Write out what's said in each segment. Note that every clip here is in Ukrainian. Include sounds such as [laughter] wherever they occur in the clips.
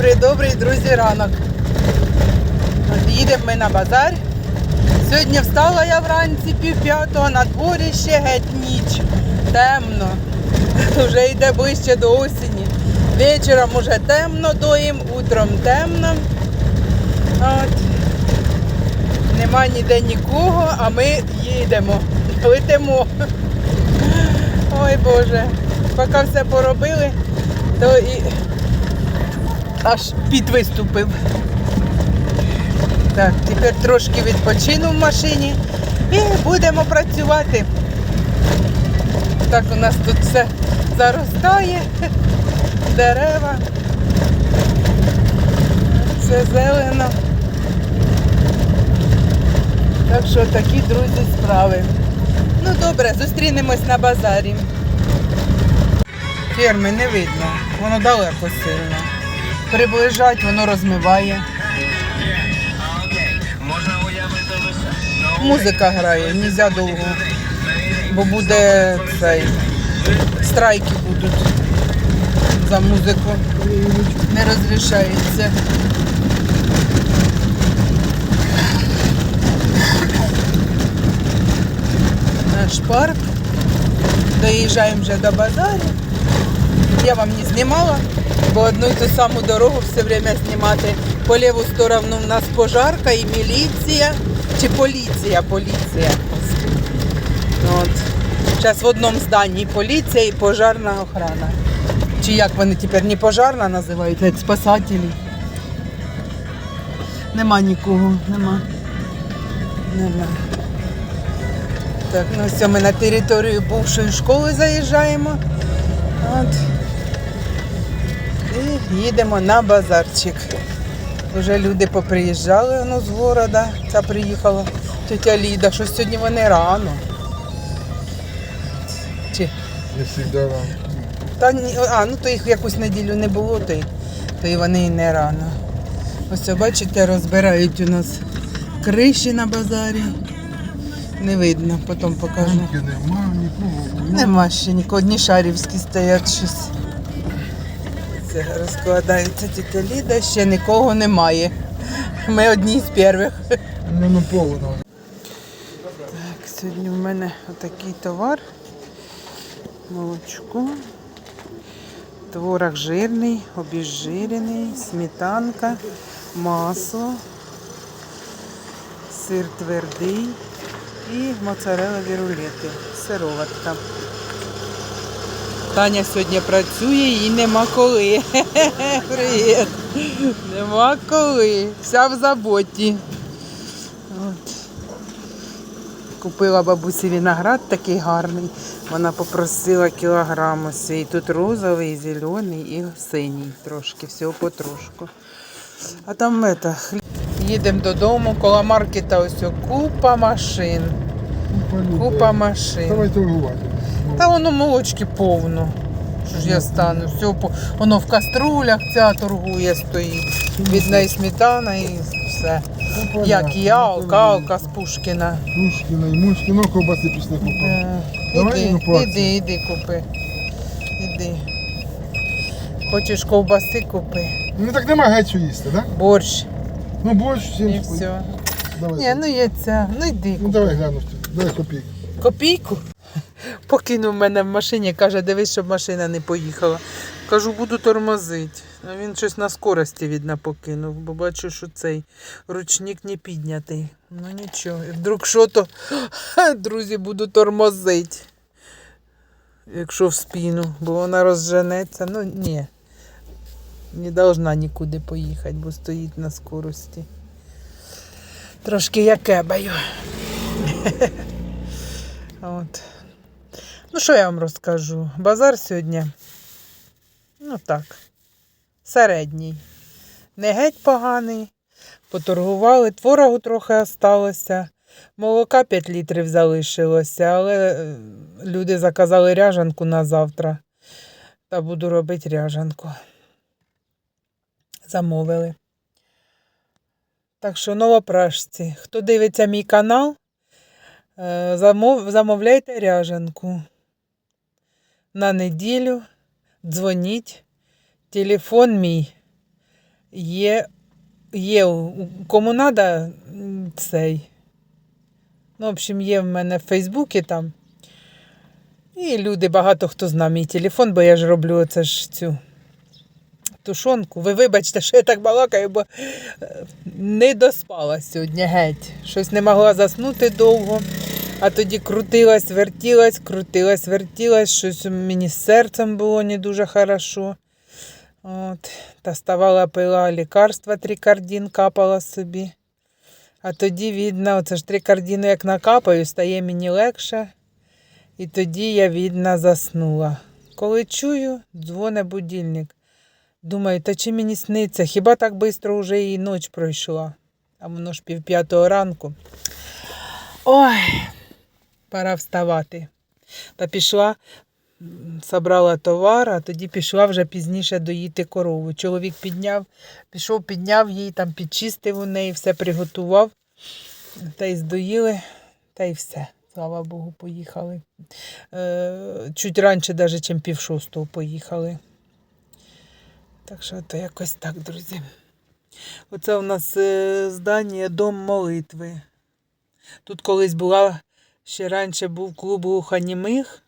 Добрий, добрий, друзі, ранок. Їдемо ми на базар. Сьогодні встала я вранці пів п'ятого, на дворі ще геть ніч. Темно. [laughs] Вже йде ближче до осені. Вечором уже темно доїм, утром темно. От. Нема ніде нікого, а ми їдемо. [laughs] Летимо. Ой Боже. Поки все поробили, то і аж під виступив. Так, тепер трошки відпочину в машині і будемо працювати. Так у нас тут все заростає, дерева, все зелено. Так що такі, друзі, справи. Ну добре, зустрінемось на базарі. Ферми не видно, воно далеко сильно. Приближать, воно розмиває. Музика грає, нельзя довго. Бо буде цей. Страйки будуть за музику. Не розрішається. Наш парк. Доїжджаємо вже до базару. Я вам не знімала, бо одну і ту саму дорогу все время знімати. По ліву сторону в нас пожарка і міліція. Чи поліція, поліція. От. Зараз в одному зданні поліція і пожарна охрана. Чи як вони тепер не пожарна називають, як спасателі. Нема нікого, нема. Нема. Так, ну все, ми на територію бувшої школи заїжджаємо. От. Їдемо на базарчик. Вже люди поприїжджали ну, з города. Ця приїхала тетя Ліда, що сьогодні вони рано. Чи? Не всегда вам. Та ні, а, ну то їх якусь неділю не було, то й, то й вони і не рано. Ось бачите, розбирають у нас криші на базарі. Не видно, потім покажу. Нема, нікого. Нема ще нікого, одні шарівські стоять щось. Це розкладається тітя Ліда, ще нікого немає. Ми одні з перших. Не на поводу. Так, сьогодні в мене отакий товар. Молочко. Творог жирний, обезжирений, сметанка, масло, сир твердий і моцарелові рулети. Сироватка. Таня сьогодні працює, їй нема коли. [laughs] Привіт. Нема коли. Вся в заботі. От. Купила бабусі виноград такий гарний. Вона попросила кілограм ось. І тут розовий, і зелений, і синій трошки, всього потрошку. А там это, хліб. Їдемо додому, коло маркета ось купа машин. Купа машин. Давай торгувати. Та воно молочки повно. Що ж я стану? Все, воно в каструлях ця торгує, стоїть. Від неї сметана і все. Як і алка, алка з Пушкіна. Пушкіна і Мушкіно ковбаси пішли купити. Е, Давай Іди, ну, іди, іди купи. Іди. Хочеш ковбаси купи. Ну так нема геть що їсти, так? Борщ Ну борщ всім. і все. Давай. Ні, ну є ця. Ну йди. Ну давай гляну. Давай копійку. Копійку. Покинув мене в машині, каже, дивись, щоб машина не поїхала. Кажу, буду тормозити. А він щось на скорості, видно, покинув, бо бачу, що цей ручник не піднятий. Ну нічого. І вдруг що то, друзі, буду тормозити. Якщо в спину, бо вона розженеться. Ну ні. Не должна нікуди поїхати, бо стоїть на скорості. Трошки я кебаю. [laughs] От. Ну, що я вам розкажу? Базар сьогодні. Ну так. Середній. Не геть поганий. Поторгували, творогу трохи осталося. Молока 5 літрів залишилося, але е, люди заказали ряжанку на завтра. Та буду робити ряжанку. Замовили. Так що новопражці. Хто дивиться мій канал, Е, Замов, замовляйте ряжанку на неділю. Дзвоніть. Телефон мій є, є кому треба цей. Ну, в общем, є в мене в Фейсбуці там. І люди, багато хто знає мій телефон, бо я ж роблю оце ж цю тушонку. Ви вибачте, що я так балакаю, бо е, не доспала сьогодні геть. Щось не могла заснути довго. А тоді крутилась, вертілась, крутилась, вертілась, щось мені з серцем було не дуже хорошо. От. Та ставала, пила лікарства трикардін, капала собі. А тоді, видно, оце ж трикардіну як накапаю, стає мені легше. І тоді я, видно, заснула. Коли чую, дзвоне будильник. Думаю, та чи мені сниться? Хіба так швидко вже і ніч пройшла? А воно ж пів п'ятого ранку. Ой, пора вставати. Та пішла, забрала товар, а тоді пішла вже пізніше доїти корову. Чоловік підняв, пішов, підняв її, там підчистив у неї, все приготував. Та й здоїли, та й все. Слава Богу, поїхали. Е, чуть раніше, навіть, ніж пів шостого поїхали. Так що то якось так, друзі. Оце у нас е, здання Дом молитви. Тут колись була, ще раніше був клуб глухонімих,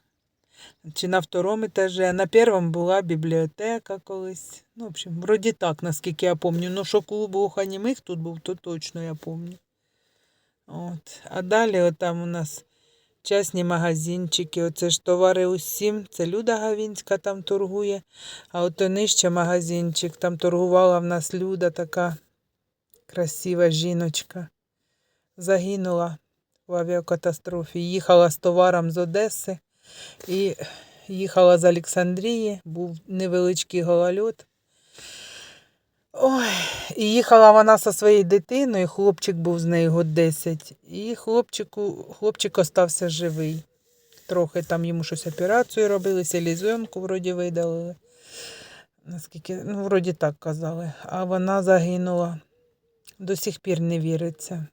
чи на второму етажі, на першому була бібліотека колись. Ну, в общем, вроді так, наскільки я пам'ятаю. Ну, що клуб глухонімих тут був, то точно я пам'ятаю. От. А далі там у нас частні магазинчики. Оце ж товари усім. Це Люда Гавінська там торгує. А от нижче магазинчик. Там торгувала в нас Люда така красива жіночка. Загинула в авіакатастрофі. Їхала з товаром з Одеси і їхала з Олександрії. Був невеличкий голольот. Ой, і їхала вона зі своєю дитиною, хлопчик був з нею год 10. І хлопчику, хлопчик остався живий. Трохи там йому щось операцію робили, селезенку вроді видалили. Наскільки, ну, вроді так казали. А вона загинула. До сих пір не віриться.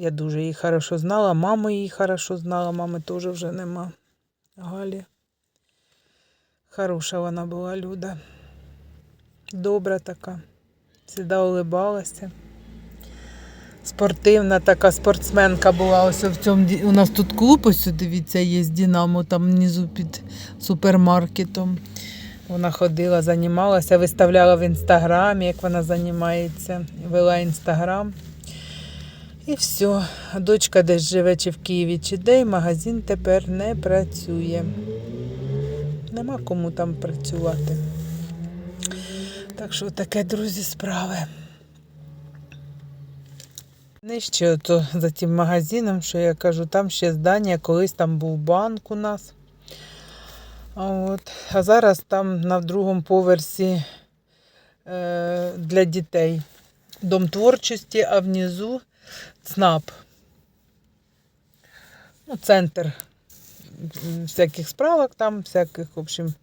Я дуже її хорошо знала, маму її хорошо знала, мами теж вже нема. Галі. Хороша вона була люда. Добра така. Всегда улибалася. Спортивна така спортсменка була. Ось в цьому у нас тут клуб, ось дивіться, є Дінамо, там внизу під супермаркетом. Вона ходила, займалася, виставляла в інстаграмі, як вона займається, вела інстаграм. І все. Дочка десь живе чи в Києві, чи де, і магазин тепер не працює. Нема кому там працювати. Так що таке, друзі, справи. Нижче ото за тим магазином, що я кажу, там ще здання, колись там був банк у нас. От. а зараз там на другому поверсі е, для дітей. Дом творчості, а внизу ЦНАП. Ну, центр всяких справок там, всяких, в общем,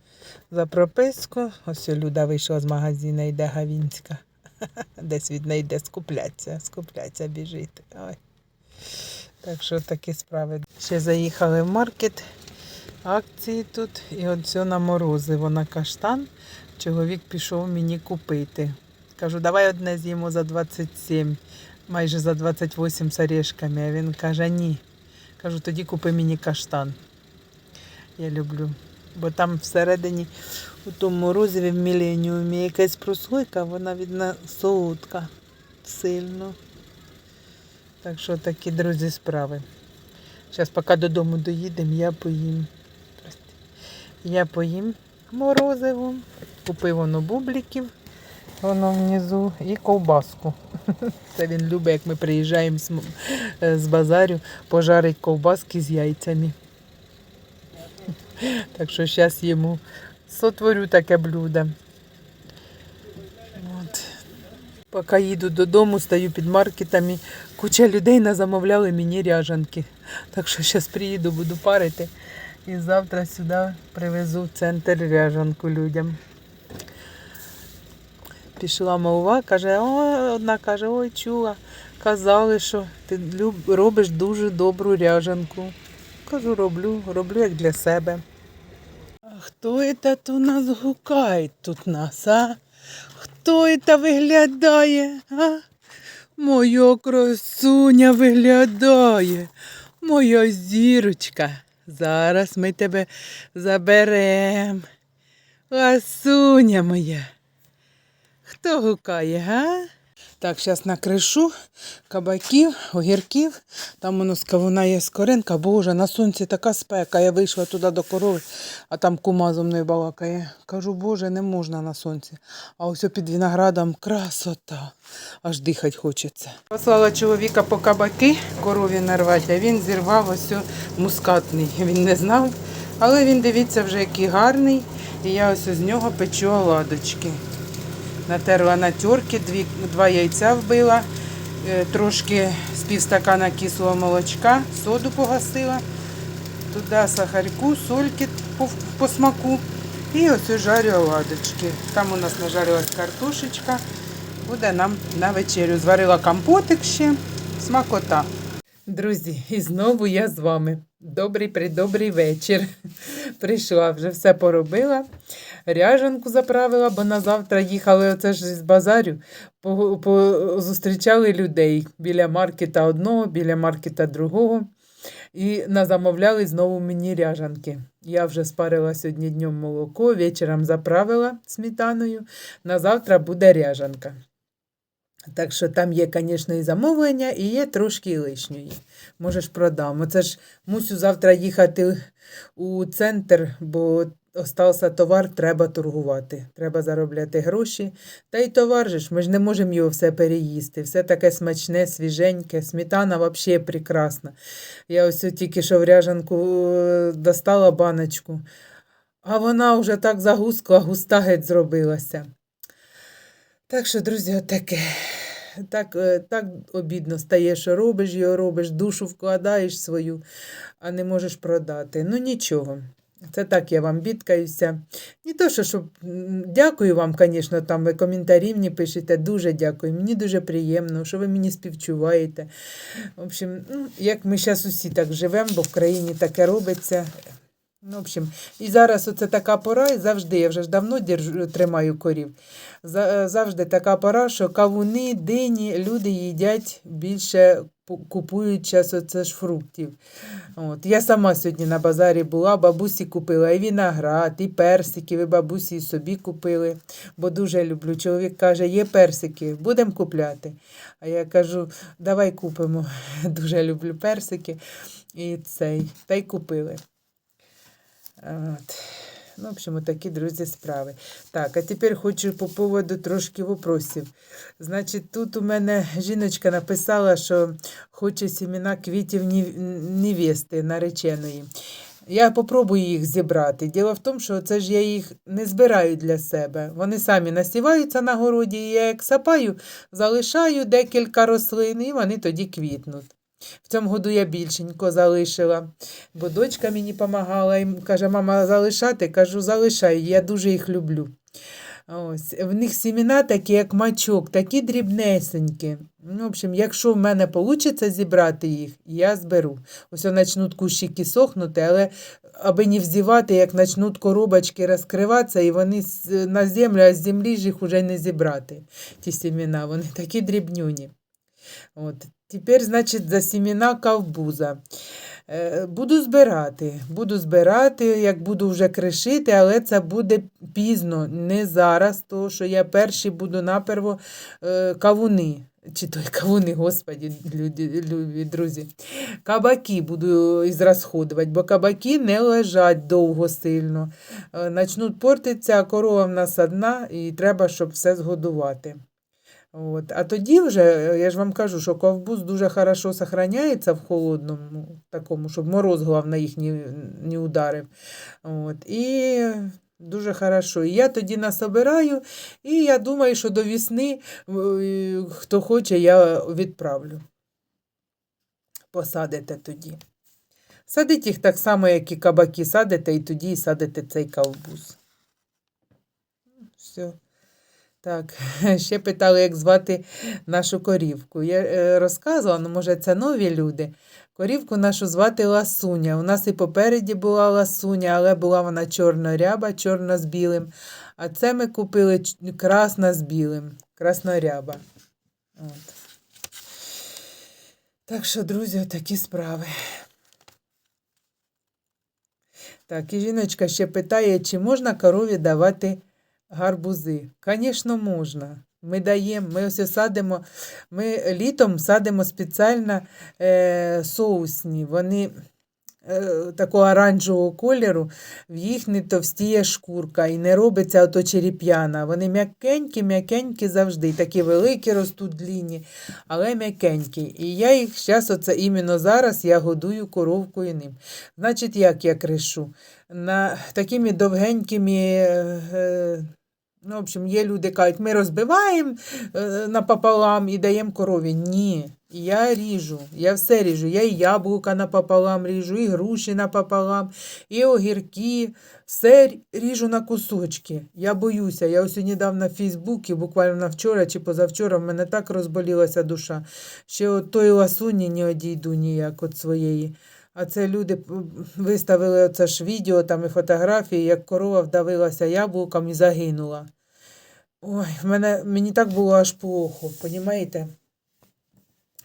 за прописку. Ось Люда вийшла з магазину, йде Гавінська. [laughs] Десь від неї йде скупляться, скупляться, біжить. Ой. Так що такі справи. Ще заїхали в маркет, акції тут. І все на морозиво на каштан. Чоловік пішов мені купити. Кажу, давай одне з'їмо за 27, майже за 28 з орешками. А він каже, ні. Кажу, тоді купи мені каштан. Я люблю. Бо там всередині у тому морозиві в міленіумі якась прослойка, вона видно солодка сильно. Так що такі, друзі, справи. Зараз, поки додому доїдемо, я поїм. Я поїм морозиво, купив воно бубликів, воно внизу, і ковбаску. Це він любить, як ми приїжджаємо з, е, базарю, пожарить ковбаски з яйцями. Так що зараз йому сотворю таке блюдо. От. Поки їду додому, стою під маркетами. Куча людей назамовляли мені ряжанки. Так що зараз приїду, буду парити. І завтра сюди привезу в центр ряжанку людям. Пішла мова, каже, о, одна каже, ой, чула. Казали, що ти робиш дуже добру ряжанку. Кажу, роблю, роблю як для себе. А Хто это у нас гукає тут нас, а? Хто это виглядає, а? Моя красуня виглядає, моя зірочка. Зараз ми тебе заберем. Ласуня моя. Хто гукає, га? Так, зараз накришу кабаків, огірків. Там воно з кавуна є скоринка. Боже, на сонці така спека. Я вийшла туди до корови, а там кума зо мною балакає. Кажу, Боже, не можна на сонці. А ось під виноградом красота. Аж дихати хочеться. Послала чоловіка по кабаки корові нарвати, а він зірвав ось мускатний. Він не знав. Але він дивіться вже який гарний. І я ось з нього печу оладочки. Натерла на терки, дві, два яйця вбила, е, трошки з півстакана кислого молочка, соду погасила, туди сахарку, сольки по, по смаку. І ось жарю оладочки. Там у нас нажарилась картошечка. Буде нам на вечерю. Зварила компотик ще, смакота. Друзі, і знову я з вами. Добрий придобрий вечір. [laughs] Прийшла, вже все поробила. Ряжанку заправила, бо на завтра їхали оце ж з базарю. По, зустрічали людей біля маркета одного, біля маркета другого. І назамовляли знову мені ряжанки. Я вже спарила сьогодні днем молоко, вечором заправила сметаною. На завтра буде ряжанка. Так що там є, звісно, і замовлення, і є трошки лишньої. Можеш продам. Оце ж мусю завтра їхати у центр, бо остався товар, треба торгувати. Треба заробляти гроші. Та й товар же ж, ми ж не можемо його все переїсти. Все таке смачне, свіженьке. Сметана взагалі прекрасна. Я ось тільки що в ряжанку е, достала баночку, а вона вже так загускла, густа геть зробилася. Так що, друзі, отаке. Так, е, так обідно стає, що робиш його, робиш, душу вкладаєш свою, а не можеш продати. Ну нічого. Це так я вам бідкаюся. Не то, що, щоб... дякую вам, звісно, там ви коментарі мені пишете. Дуже дякую. Мені дуже приємно, що ви мені співчуваєте. В общем, ну, як ми зараз усі так живемо, бо в країні таке робиться. Ну, в общем, і зараз оце така пора, і завжди, я вже ж давно держу, тримаю корів. За- Завжди така пора, що кавуни, дині люди їдять більше, пу- купують час оце ж фруктів. От. Я сама сьогодні на базарі була, бабусі купила і виноград, і персики, ви бабусі собі купили, бо дуже люблю. Чоловік каже, є персики, будемо купляти. А я кажу, давай купимо. [laughs] Дуже люблю персики. І цей, та й купили. От. Ну, в общем, такі, друзі, справи. Так, а тепер хочу по поводу трошки вопросів. Значить, тут у мене жіночка написала, що хоче сімена квітів невести нареченої. Я попробую їх зібрати. Діло в тому, що це ж я їх не збираю для себе. Вони самі насіваються на городі, і я як сапаю, залишаю декілька рослин, і вони тоді квітнуть. В цьому году я більшенько залишила, бо дочка мені допомагала і каже, мама, залишати? Кажу, залишай, я дуже їх люблю. Ось. В них сімена такі, як мачок, такі дрібнесенькі. Ну, в общем, якщо в мене вийде зібрати їх, я зберу. Ось почнуть кущики сохнути, але аби не взівати, як почнуть коробочки розкриватися, і вони на землю, а з землі ж їх вже не зібрати, ті сімена. Вони такі дрібнюні. От. Тепер, значить, за сімена кавбуза. Е, Буду збирати. Буду збирати, як буду вже кришити, але це буде пізно, не зараз, тому що я перші буду наперво е, кавуни. Чи той кавуни, господі, люди, любі друзі. Кабаки буду ізрасходувати, бо кабаки не лежать довго сильно. Е, Начнуть портитися, а корова в нас одна, і треба, щоб все згодувати. От. А тоді вже, е, я ж вам кажу, що ковбуз дуже хорошо сохраняється в холодному, такому, щоб мороз, головне, їх не, не ударив. От. І дуже хорошо. І я тоді насобираю, і я думаю, що до весни, хто хоче, я відправлю. Посадите тоді. Садіть їх так само, як і кабаки садите, і тоді садите цей ковбуз. Все. Так, [laughs] ще питали, як звати нашу корівку. Я е, розказувала, ну, може, це нові люди. Корівку нашу звати Ласуня. У нас і попереді була Ласуня, але була вона чорноряба, чорна з білим. А це ми купили красна з білим, красноряба. От. Так що, друзі, такі справи. Так, і жіночка ще питає, чи можна корові давати гарбузи. Звісно, можна. Ми даємо, ми ось садимо, ми літом садимо спеціально е, соусні. Вони такого оранжевого кольору, в їх не товстіє шкурка і не робиться ото череп'яна. Вони м'якенькі, м'якенькі завжди. Такі великі ростуть длінні, але м'якенькі. І я їх зараз, оце іменно зараз я годую коровкою ним. Значить, як я кришу? На такими довгенькими. Е, е, Ну, в общем, є люди кажуть, ми розбиваємо е, напополам і даємо корові. Ні, я ріжу, я все ріжу. Я і яблука напополам ріжу, і груші напополам, і огірки. Все ріжу на кусочки. Я боюся. Я ось недавно в Фейсбуці, буквально на вчора чи позавчора, в мене так розболілася душа. Ще от тої ласуні не одійду ніяк від своєї. А це люди виставили оце ж відео там і фотографії, як корова вдавилася яблуком і загинула. Ой, в мене, мені так було аж плохо, понімаєте?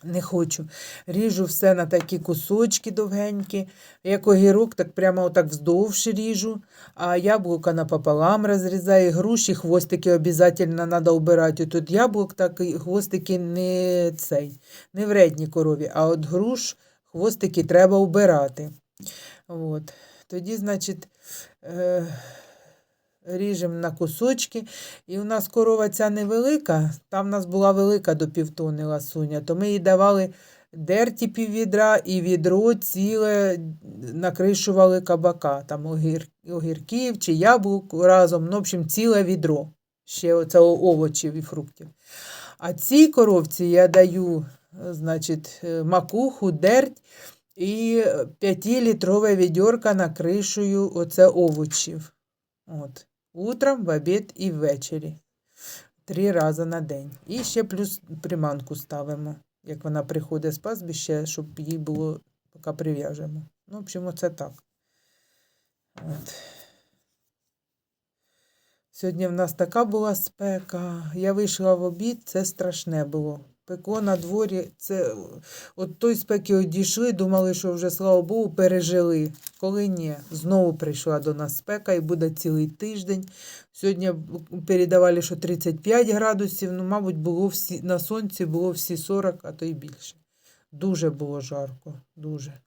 Не хочу. Ріжу все на такі кусочки довгенькі. Як огірок, так прямо отак вздовж ріжу, а яблука напополам розрізаю. Груші, хвостики обов'язково треба вбирати. Тут яблук, так і хвостики не цей, не вредні корові, а от груш хвостики треба вбирати. От. Тоді, значить, е, ріжемо на кусочки. І у нас корова ця невелика, там в нас була велика до півтони ласуня, то ми їй давали дерті піввідра і відро ціле накришували кабака, там огір, огірків чи яблук разом, ну, в общем, ціле відро. Ще оце овочів і фруктів. А цій коровці я даю, значить, е, макуху, дерть і 5-літрове відьорка накришую оце овочів. От. Утром, в обід і ввечері. Три рази на день. І ще плюс приманку ставимо, як вона приходить з пастбища, щоб їй було, поки прив'яжемо. Ну, в общем, оце так. От. Сьогодні в нас така була спека. Я вийшла в обід, це страшне було. Пекло на дворі, це от той спеки одійшли, думали, що вже, слава Богу, пережили. Коли ні, знову прийшла до нас спека і буде цілий тиждень. Сьогодні передавали, що 35 градусів, ну, мабуть, було всі, на сонці було всі 40, а то й більше. Дуже було жарко, дуже.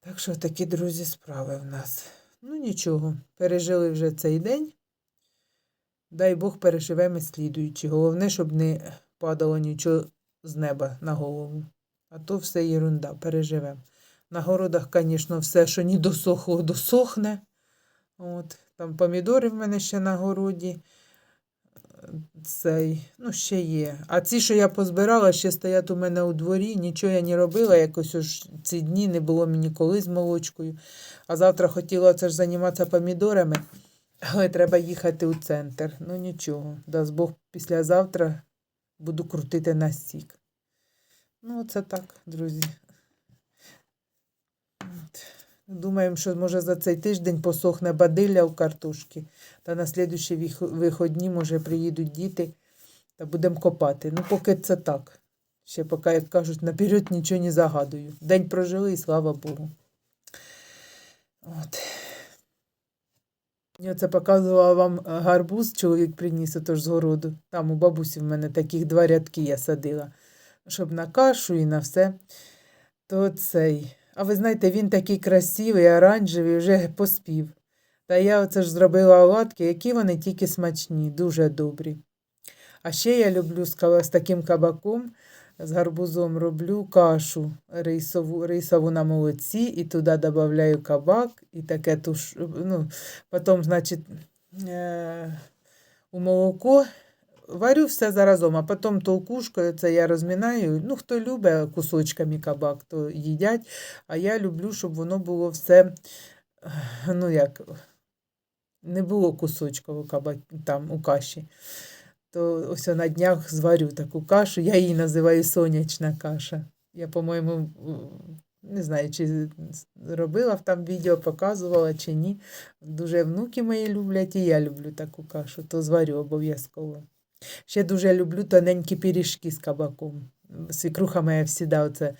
Так що такі, друзі, справи в нас. Ну нічого, пережили вже цей день. Дай Бог переживемо і слідуючи. Головне, щоб не падало нічого з неба на голову. А то все ерунда, переживемо. На городах, звісно, все, що не досохло, досохне. От. Там помідори в мене ще на городі. Цей, ну, ще є. А ці, що я позбирала, ще стоять у мене у дворі. Нічого я не робила. Якось уж ці дні не було мені коли з молочкою. А завтра хотіла це ж займатися помідорами. Але треба їхати у центр. Ну нічого, дасть Бог післязавтра буду крутити на стік. Ну, це так, друзі. Думаємо, що може за цей тиждень посохне бадилля у картошки. Та на слідуючі виходні, може, приїдуть діти та будемо копати. Ну, поки це так. Ще поки, як кажуть, наперед нічого не загадую. День прожили і слава Богу. От. Я це показувала вам е, гарбуз, чоловік приніс отож з городу. Там у бабусі в мене таких два рядки я садила, щоб на кашу і на все. То цей. А ви знаєте, він такий красивий, оранжевий, вже поспів. Та я оце ж зробила оладки, які вони тільки смачні, дуже добрі. А ще я люблю з таким кабаком, з гарбузом роблю кашу рисову, рисову на молоці, і туди додаю кабак, і таке туш, ну, потім, значить, е, у молоко варю все заразом, а потім толкушкою це я розмінаю. Ну, хто любить кусочками кабак, то їдять. А я люблю, щоб воно було все, ну як, не було кусочків кабак, там у каші. То ось на днях зварю таку кашу, я її називаю сонячна каша. Я, по-моєму, не знаю, чи робила там відео, показувала чи ні. Дуже внуки мої люблять, і я люблю таку кашу, то зварю обов'язково. Ще дуже люблю тоненькі пиріжки з кабаком. Свікруха моя всіда оце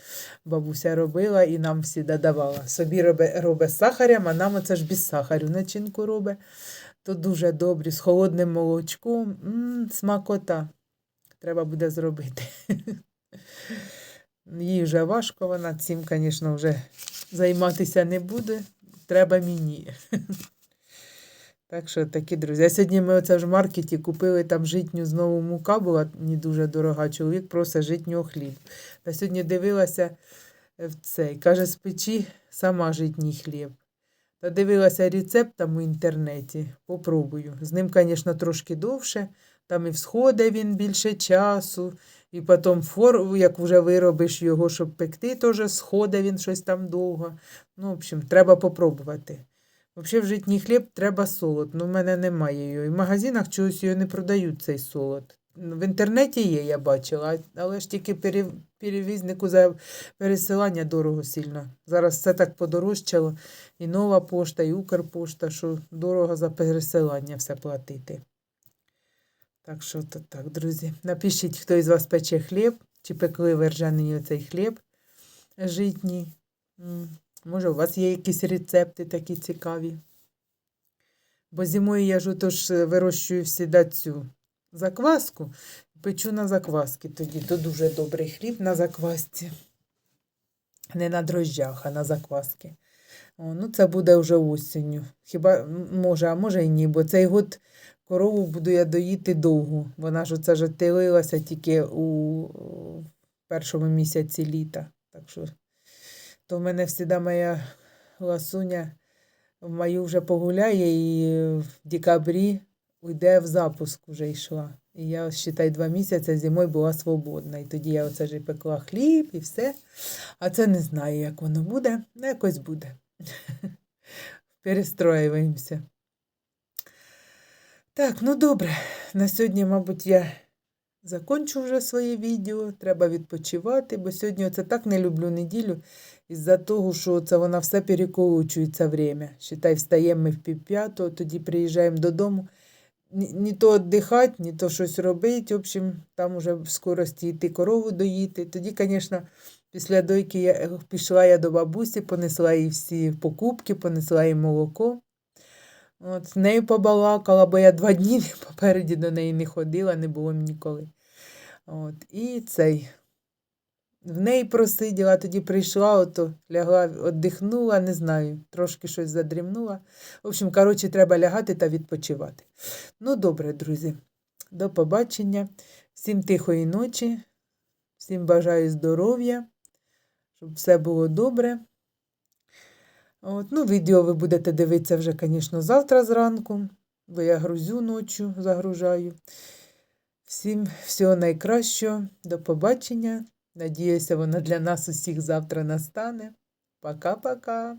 бабуся робила і нам всіда давала. Собі робить, робить з сахарем, а нам оце ж без сахарю начинку робить. То дуже добрі, з холодним молочком. м смакота. Треба буде зробити. [laughs] Їй вже важко, вона цим, звісно, вже займатися не буде. Треба мені. [laughs] Так що такі друзі. А сьогодні ми оце ж в маркеті купили там житню знову мука була не дуже дорога. Чоловік просить житнього хліб. Та сьогодні дивилася в цей. Каже, спечи сама житній хліб. Та дивилася рецепт там у інтернеті. Попробую. З ним, звісно, трошки довше. Там і всходить він більше часу. І потім фор, як вже виробиш його, щоб пекти, теж сходить він щось там довго. Ну, в общем, треба попробувати. Взагалі в житній хліб треба солод, ну в мене немає його. І в магазинах чогось його не продають, цей солод. В інтернеті є, я бачила, але ж тільки пере- перевізнику за пересилання дорого сильно. Зараз все так подорожчало. І нова пошта, і Укрпошта, що дорого за пересилання все платити. Так що то так, друзі. Напишіть, хто із вас пече хліб, чи пекли ви ржаний оцей хліб житній. Може, у вас є якісь рецепти такі цікаві. Бо зимою я ж отож е, вирощую всіда цю закваску, печу на закваски тоді. То дуже добрий хліб на заквасці. Не на дрожжах, а на закваски. О, ну, це буде вже осінню. Хіба може, а може і ні, бо цей год корову буду я доїти довго. Вона ж оце ж отелилася тільки у першому місяці літа. Так що то в мене всіда моя ласуня в маю вже погуляє і в декабрі йде в запуск вже йшла. І я, считай, два місяці зимою була свободна. І тоді я оце ж пекла хліб і все. А це не знаю, як воно буде. Ну, якось буде. [laughs] Перестроюємося. Так, ну добре. На сьогодні, мабуть, я закончу вже своє відео. Треба відпочивати, бо сьогодні це так не люблю неділю. Із-за того, що це вона все переколочується время. Считай, встаємо ми в півп'ятого, тоді приїжджаємо додому. Ні, то віддихати, ні то щось робити. В общем, там уже в скорості йти корову доїти. Тоді, звісно, після дойки я, е, пішла я до бабусі, понесла їй всі покупки, понесла їй молоко. От, з нею побалакала, бо я два дні [laughs] попереді до неї не ходила, не було ніколи. От, і цей. В неї просиділа, тоді прийшла, ото лягла, віддихнула, не знаю, трошки щось задрімнула. В общем, коротше, треба лягати та відпочивати. Ну, добре, друзі, до побачення. Всім тихої ночі, всім бажаю здоров'я, щоб все було добре. От, ну, відео ви будете дивитися вже, звісно, завтра зранку, бо я грузю ночі, загружаю. Всім всього найкращого, до побачення. Надіюся, вона для нас усіх завтра настане. Пока-пока.